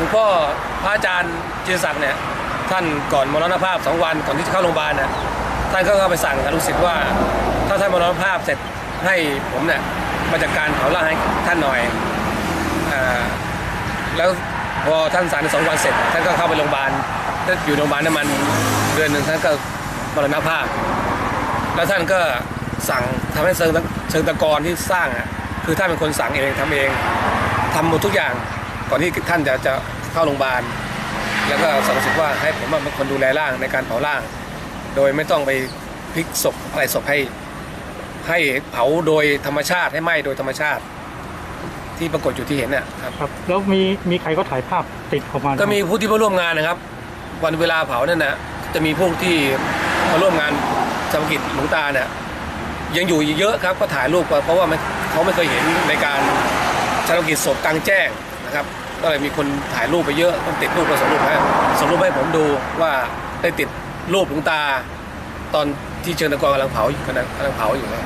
ลวงพ่อพระอาจารย์จิรศักดิ์เนี่ยท่านก่อนมรณภาพสองวันก่อนที่จะเข้าโรงพยาบาลนะท่านก็เข้าไปสั่งกับลูกศิษย์ว่า ถ้าท่านมรณภาพเสร็จให้ผมเนี่ยมาจัดการเผาร่างให้ท่านหน่อยอ่าแล้วพอท่านสั่งในสองวันเสร็จ ท่านก็เข้าไปโรงพยาบาลท่านอยู่โรงพยาบาลน้ำมันเดือนหนึ่งท่านก็มรณภาพ แล้วท่านก็สั่งทำให้เชิงตะเชิงตะกอนที่สร้างอะคือท่านเป็นคนสั่งเองทำเองทำหมดทุกอย่าง ก่อนที่ท่านจะจะเข้าโรงพยาบาล แล้วก็สั่งสิทธิ์ว่าให้ผมเป็นคนดูแลร่างในการเผาร่าง โดยไม่ต้องไปพลิกศพอะไรศพให้ ให้เผาโดยธรรมชาติให้ไหม้โดยธรรมชาติ ที่ปรากฏอยู่ที่เห็นน่ะครับครับแล้วมีมีใครก็ถ่ายภาพติดออกมาก็มีผู้ที่มาร่วมงานนะครับ วันเวลาเผานั่นนะจะมีพวกที่มาร่วมงานสมกิจหลวงตาเนี่ยยังอยู่อีกเยอะครับก็ถ่ายรูปก่อนเพราะว่าไม่เขาไม่เคยเห็นในการชาปนกิจศพกลางแจ้งนะครับ ก็เลยมีคนถ่ายรูปไปเยอะต้องติดรูปมาส่งรูปให้ส่งรูปให้ผมดูว่าได้ติดรูปหลวงตา ตอนที่เชิญตะกอนกำลังเผาอยู่กำลังกำลังเผาอยู่ครับ